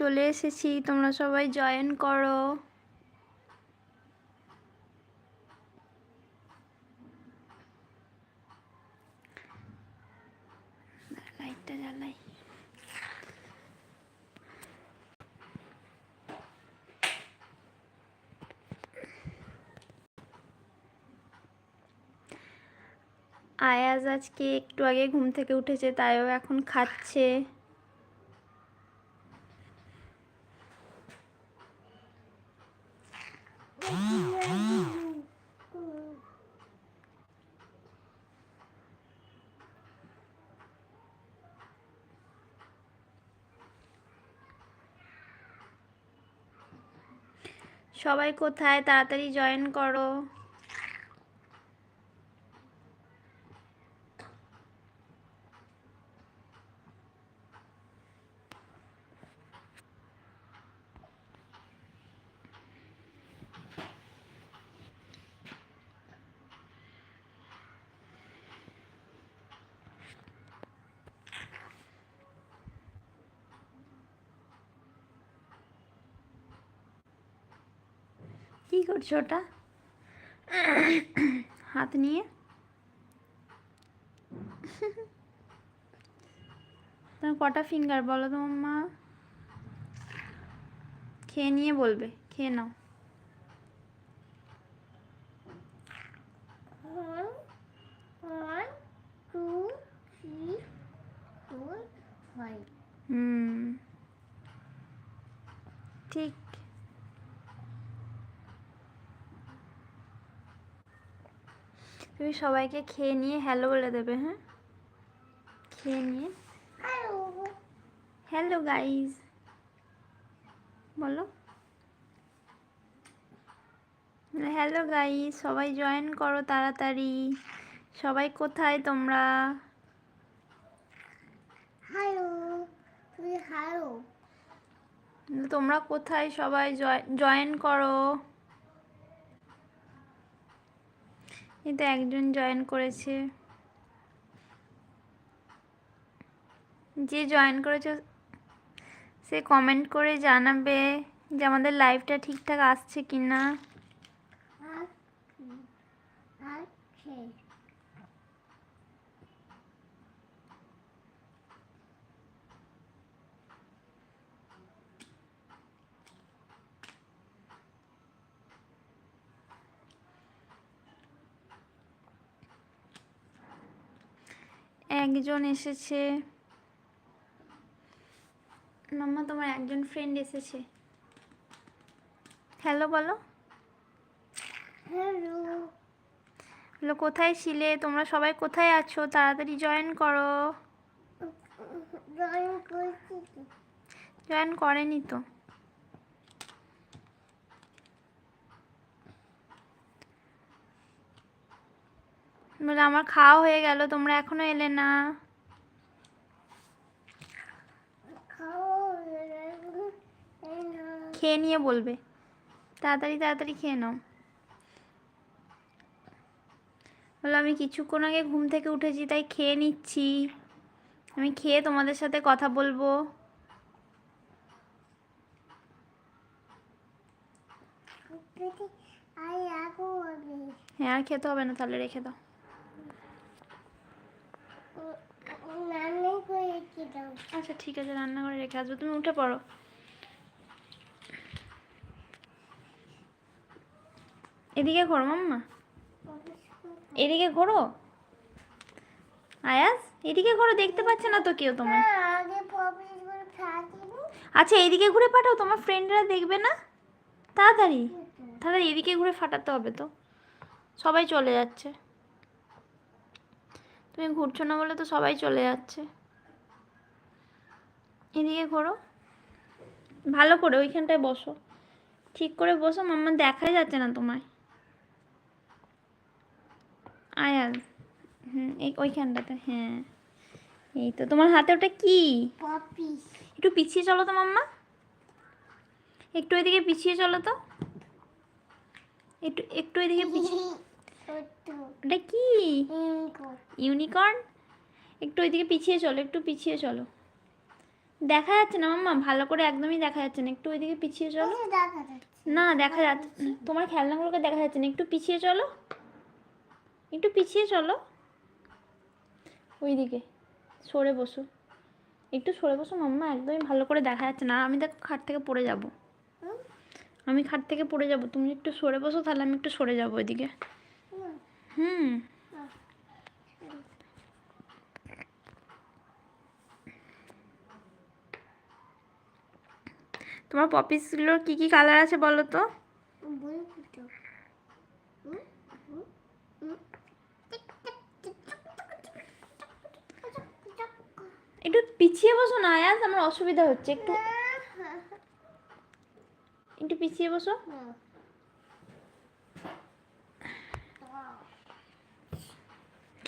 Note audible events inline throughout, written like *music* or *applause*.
চলে এসেছি, তোমরা সবাই জয়েন করো। জ্বালাই। আয়াজ আজকে একটু আগে ঘুম থেকে উঠেছে, তাইও এখন খাচ্ছে। সবাই কোথায়? তাড়াতাড়ি জয়েন করো। কি করছ ওটা? হাত নিয়ে। তোমার কটা ফিঙ্গার বলো তোমার মা? খেয়ে নিয়ে বলবে খেয়ে নাও। হুম। ঠিক। তুমি সবাইকে খেয়ে নিয়ে হ্যালো বলে দেবে হ্যাঁ? খেয়ে নিয়ে. হ্যালো গাইজ বলো। হ্যালো গাইজ সবাই জয়েন করো তাড়াতাড়ি। সবাই কোথায় তোমরা? Hello. তোমরা কোথায় সবাই জয়েন করো? এই তো একজন জয়েন করেছে। যে জয়েন করেছে, সে কমেন্ট করে জানাবে যে আমাদের লাইভটা ঠিকঠাক আসছে কি না একজন এসেছে। মাম্মা তোমার একজন ফ্রেন্ড এসেছে। হ্যালো বলো। হ্যালো কোথায় ছিলে? তোমরা সবাই কোথায় আছো? তাড়াতাড়ি জয়েন করো। জয়েন করেনি তো। বলে আমার খাওয়া হয়ে গেল তোমরা এখনও এলে না। খেয়ে নিয়ে বলবে। তাড়াতাড়ি তাড়াতাড়ি খেয়ে নাও। বলো আমি কিছুক্ষণ আগে ঘুম থেকে উঠেছি তাই খেয়ে নিচ্ছি। আমি খেয়ে তোমাদের সাথে কথা বলব। হ্যাঁ আর খেতে হবে না তাহলে রেখে দাও নানি করে রেখে দাও। আচ্ছা ঠিক আছে রান্না করে রেখে আসব। তুমি উঠে পড়ো। এদিকে ঘোরো মাম্মা। এদিকে ঘোরো আয়াস এদিকে ঘোরো দেখতে পাচ্ছে না তো কেউ তোমার। আচ্ছা এদিকে ঘুরে পাঠাও তোমার ফ্রেন্ডরা দেখবে না? তাড়াতাড়ি। তাড়াতাড়ি এদিকে ঘুরে ফাটাতে হবে তো। সবাই চলে যাচ্ছে। তুমি ঘুরছো না বলে তো সবাই চলে যাচ্ছে। এদিকে ঘোরো। ভালো করে ওইখানটায় বসো। ঠিক করে বসো মাম্মা দেখাই যাচ্ছে না তোমায়। আয়াল হুম এই ওইখানটাতে হ্যাঁ। এই তো তোমার হাতে ওটা কি? একটু পিছিয়ে চলো তো মাম্মা। একটু এদিকে পিছিয়ে চলো তো। একটু একটু এদিকে পিছিয়ে। *laughs* ওটা কি। ইউনিকর্ন। একটু ওইদিকে পিছিয়ে চলো একটু পিছিয়ে চলো। দেখা যাচ্ছে না মাম্মা ভালো করে একদমই দেখা যাচ্ছে না। একটু ওইদিকে পিছিয়ে চলো। না দেখা যাচ্ছে। তোমার খেলনাগুলোকে দেখা যাচ্ছে না। একটু পিছিয়ে চলো। একটু পিছিয়ে চলো। ওইদিকে। সরে বসো। একটু সরে বসো মাম্মা একদমই ভালো করে দেখা যাচ্ছে না। আমি দেখো খাট থেকে পড়ে যাব। আমি খাট থেকে পড়ে যাব। তুমি একটু সরে বসো তাহলে আমি একটু সরে যাব ওইদিকে। হুম। তোমার পপিসগুলোর কি কি কালার আছে বলো তো। একটু পিছিয়ে বসো না আয়াস আমার অসুবিধা হচ্ছে, একটু একটু পিছিয়ে বসো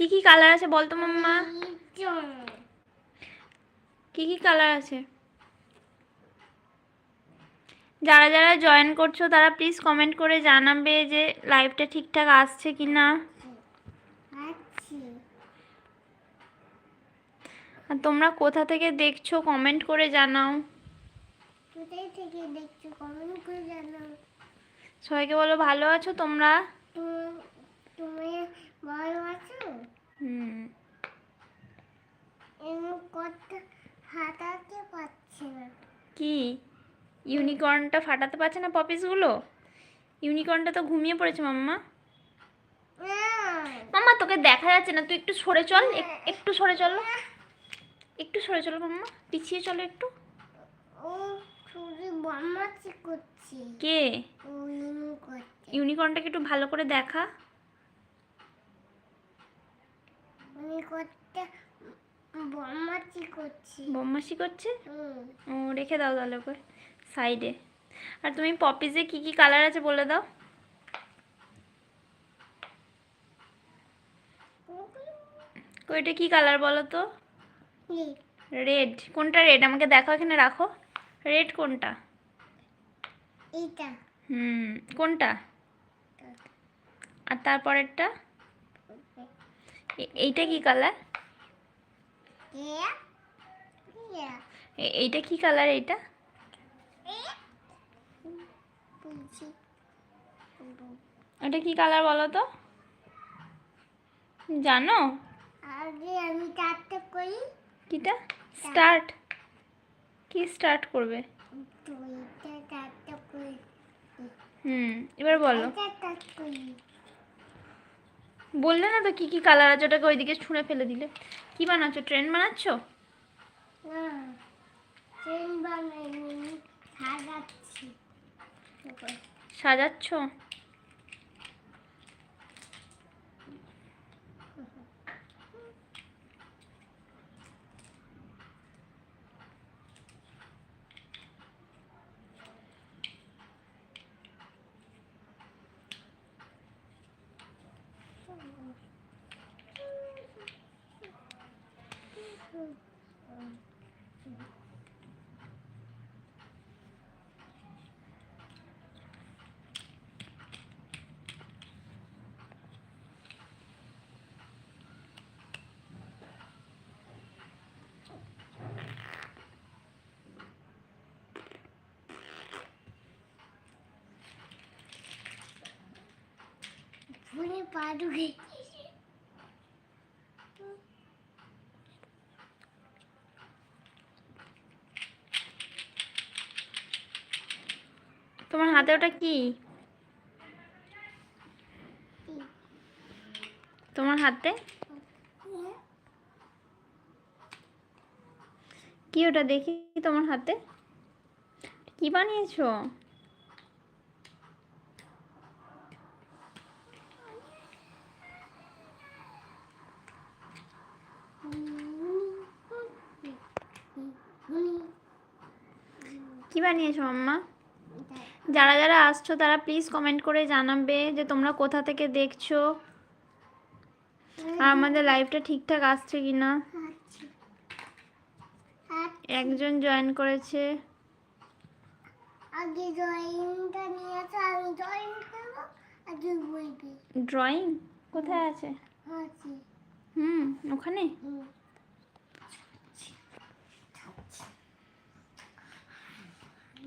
কি কি কালার আছে বলতো মাম্মা। কি কি কালার আছে যারা যারা জয়েন করছ তারা প্লিজ কমেন্ট করে জানাবে যে লাইভটা ঠিকঠাক আসছে কি না। আর তোমরা কোথা থেকে দেখছ কমেন্ট করে জানাও কোথায় থেকে দেখছ কমেন্ট করে জানাও সবাইকে বলো ভালো আছো তোমরা তুমি তুমি ভালো আছো? হুম। কথা হাতাতে পারছি না। কি? ইউনিকর্নটা ফাটাতে পারছে না পপিসগুলো? ইউনিকর্নটা তো ঘুমিয়ে পড়েছে মাম্মা। মাম্মা তোকে দেখা যাচ্ছে না। তুই একটু সরে চল। এক- একটু সরে চলো। একটু সরে চলো মাম্মা। পিছিয়ে চলো একটু। কে? ইউনিকর্নটাকে একটু ভালো করে দেখা। উনি করতে বদমাছি করছে। বম্মাসি করছে? ও রেখে দাও তাহলে ওকে সাইডে। আর তুমি পপিসে কি কি কালার আছে বলে দাও। ওইটা কি কালার বলো তো? রেড। কোনটা রেড? আমাকে দেখো এখানে রাখো। রেড কোনটা? এইটা। হুম কোনটা? আর তারপরেরটা? এইটা কি কালার? এইটা কি কালার এইটা? এটা কি কালার বলো তো? জানো? আগে আমি চারটে করি। কিটা? স্টার্ট কি স্টার্ট করবে? হুম এবার বলো। বললে না তো কি কি কালার আছে ওটাকে ওইদিকে ছুঁড়ে ফেলে দিলে। কি বানাচ্ছো? ট্রেন বানাচ্ছো? সাজাচ্ছ? পা ঢুকে তোমার হাতে ওটা কি? তোমার হাতে? কি ওটা দেখি তোমার হাতে? কি বানিয়েছো কি বানিয়েছো মাম্মা? যারা যারা আসছো তারা প্লিজ কমেন্ট করে জানাবে যে তোমরা কোথা থেকে দেখছ আর আমাদের লাইভটা ঠিকঠাক আসছে কি না একজন জয়েন করেছে। আগে ড্রয়িংটা নিয়েছে আমি ড্রয়িং করব বলবি ড্রয়িং কোথায় আছে? আছে। হুম ওখানে? হুম।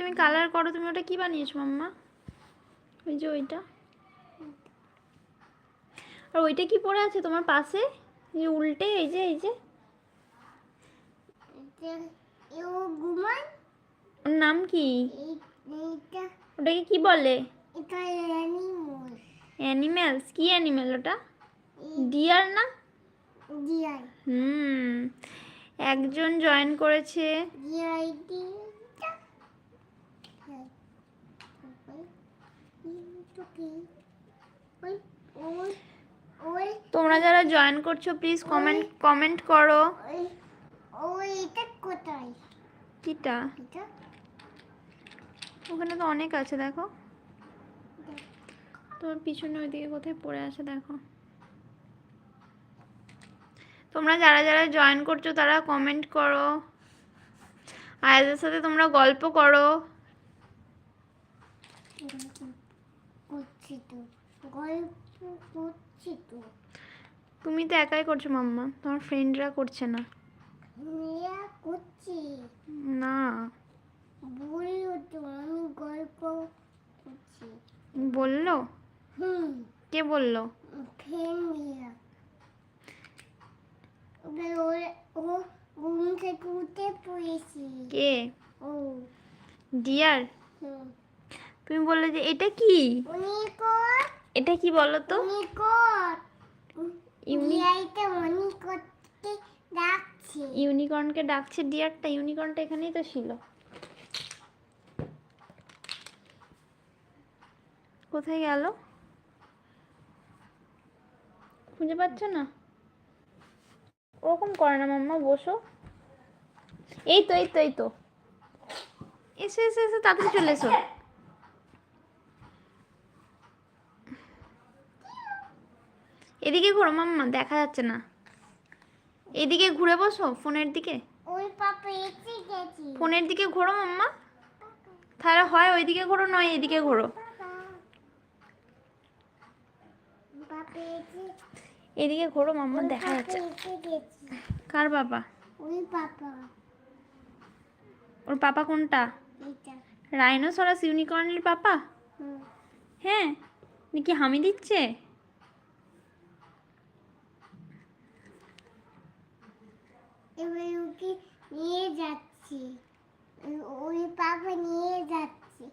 তুমি কালার করো তুমি ওটা কি বানিয়েছো মাম্মা? ওই যে ওইটা। আর ওইটা কি পড়ে আছে তোমার পাশে? এই উল্টে এই যে এই যে। ওর নাম কি? ওটাকে কি বলে? অ্যানিমেলস কি অ্যানিমেল ওটা? ডিয়ার না? হুম। একজন জয়েন করেছে। ওই ওই তোমরা যারা জয়েন করছ প্লিজ কমেন্ট কমেন্ট করো। কিটা? ওখানে তো অনেক আছে, দেখো। তোর পিছনে ওইদিকে কোথায় পড়ে আছে, দেখো। তোমরা যারা যারা জয়েন করছ, তারা কমেন্ট করো। আয়াদের সাথে তোমরা গল্প করো। গল্প করছি তো। তুমি তো একাই করছ মাম্মা তোমার ফ্রেন্ডরা করছে না। মেয়া করছি। না। আমি গল্প করছি। বলল? কে বলল? ও ঘুম থেকে উঠে পড়েছি। কে? ও। ডিয়ার? তুমি বললে যে এটা কি? উনিকট এটা কি বলো তো ইউনিকর্নকে ডাকছে। ডিয়ারটা ইউনিকর্নটা এখানেই তো ছিল। কোথায় গেল? খুঁজে পাচ্ছ না? ওরকম করে না মাম্মা বসো। এই তো এই তো এই তো। এসে এসে এসে তাড়াতাড়ি চলে এসো। এদিকে ঘোরো মাম্মা দেখা যাচ্ছে না। এদিকে ঘুরে বসো ফোনের দিকে। ফোনের দিকে ঘোরো মাম্মা। তাহলে হয় ওইদিকে ঘোরো নয় এদিকে ঘোরো। এদিকে ঘোরো মাম্মা দেখা যাচ্ছে। কার বাবা ওর পাপা কোনটা? রাইনোসরাস ইউনিকর্নের পাপা? হ্যাঁ। নাকি হামি দিচ্ছে? এবার ওকে নিয়ে যাচ্ছি। ওই পাপা নিয়ে যাচ্ছে।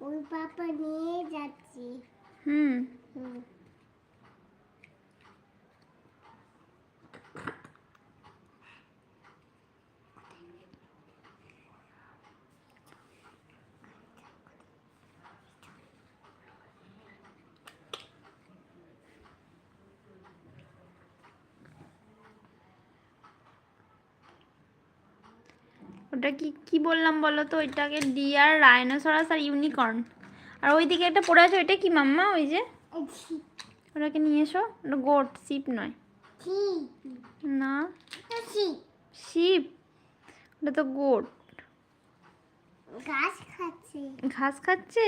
ওই পাপা নিয়ে যাচ্ছি। হুম। হুম। ওটা কি কি বললাম বলো তো ওইটাকে ডিয়ার রাইনোসরাস আর ইউনিকর্ন। আর ওইদিকে একটা পড়ে আছে ওইটা কি মাম্মা ওই যে? ওটাকে নিয়ে এসো। ওটা গোট শিপ নয়। না? শিপ। ওটা তো গোট। গাছ খাচ্ছে। ঘাস খাচ্ছে?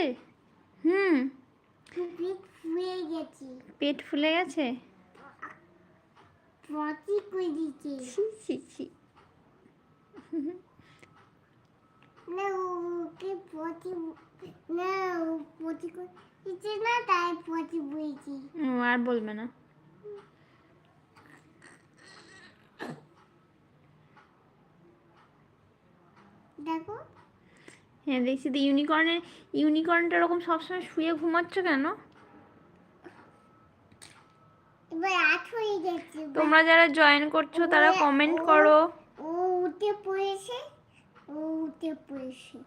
হুম। পেট ফুয়ে গেছে। পেট ফুলে গেছে? পটি করে দিচ্ছে না ওকে পটি না ও পটি করে দিচ্ছে না তাই পটি বইছি। আর বলবে না। দেখো। হ্যাঁ দেখছি তো ইউনিকর্নের ইউনিকর্নটা এরকম সবসময় শুয়ে ঘুমাচ্ছ কেন? এবার আট গেছে তোমরা যারা জয়েন করছ তারা কমেন্ট করো। ও উঠে পড়েছে। উঠে পড়েছে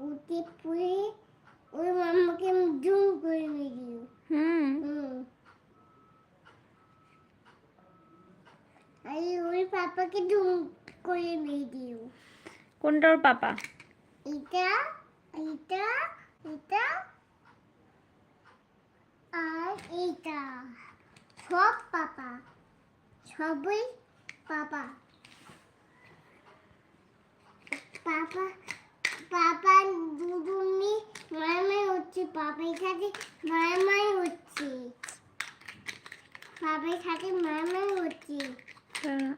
উঠে পড়ে ওই মাম্মাকে আমি জুম করে মেরিয়ে হুম আরে ওই পাপাকে জুম করে মেরে দিও কোনটা ওর পাপা এটা এটা এটা এইটা সব পাপা সবই পাপা পাপা পাপা দুদুনি মারামারি হচ্ছে পাপার সাথে মারামারি হচ্ছে। পাপার সাথে মারামারি হচ্ছে। দাঁড়া।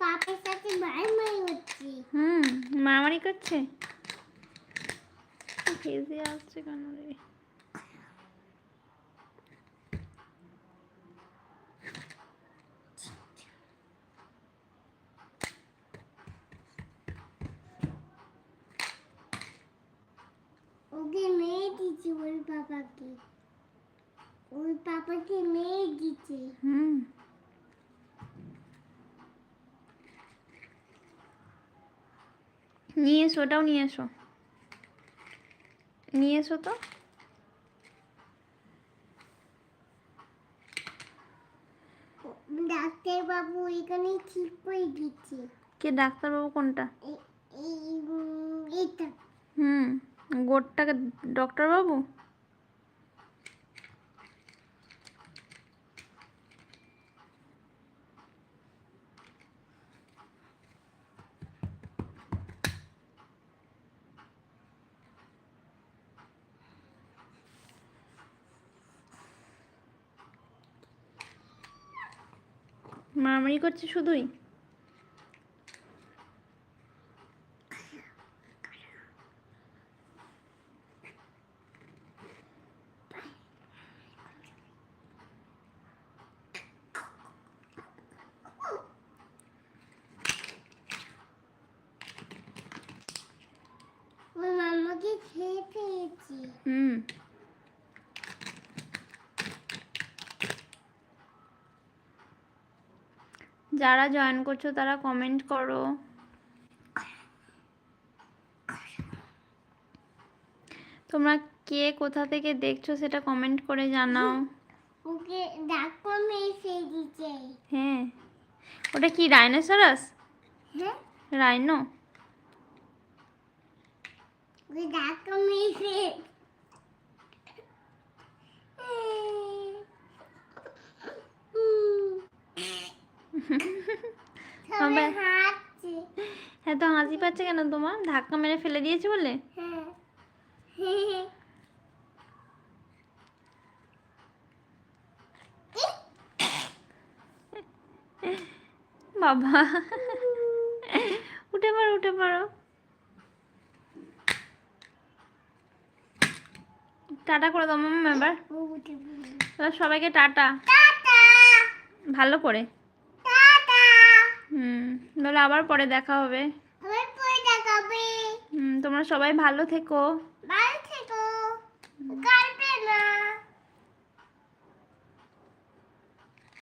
পাপার সাথে মারামারি হচ্ছে। হুম মারামারি করছে? ভেজে আসছে কেন রে? ওকে মেয়ে দিচ্ছে ওই পাপাকে ওই পাপাকে মেয়ে দিচ্ছে হুম। নিয়ে এসো ওটাও নিয়ে এসো। নিয়ে এসো তো। ডাক্তার বাবু এখানে ঠিক করে দিচ্ছে। কে ডাক্তার বাবু কোনটা হুম গোটটাকে ডক্টরবাবু? মারামারি করছে শুধুই ওই মামাকে খেয়ে পেয়েছি হুম যারা জয়েন করছ তারা কমেন্ট করো। তোমরা কে কোথা থেকে দেখছ সেটা কমেন্ট করে জানাও। ওকে ডাক্তার খেয়ে দিচ্ছে হ্যাঁ। ওটা কি রাইনোসরাস হ্যাঁ। রাইনো ওকে ডাক্তার মেয়ে খেয়ে সবাই আবার- হাঁটছে হ্যাঁ তো হাসি পাচ্ছে কেন তোমার ধাক্কা মেরে ফেলে দিয়েছে বলে? হ্যাঁ। বাবা। উঠে পারো উঠে পারো টাটা করে দাও মাম্মা এবার। এবার সবাইকে টাটা। ভালো করে। বলে আবার পরে দেখা হবে। হুম তোমরা সবাই ভালো থেকো।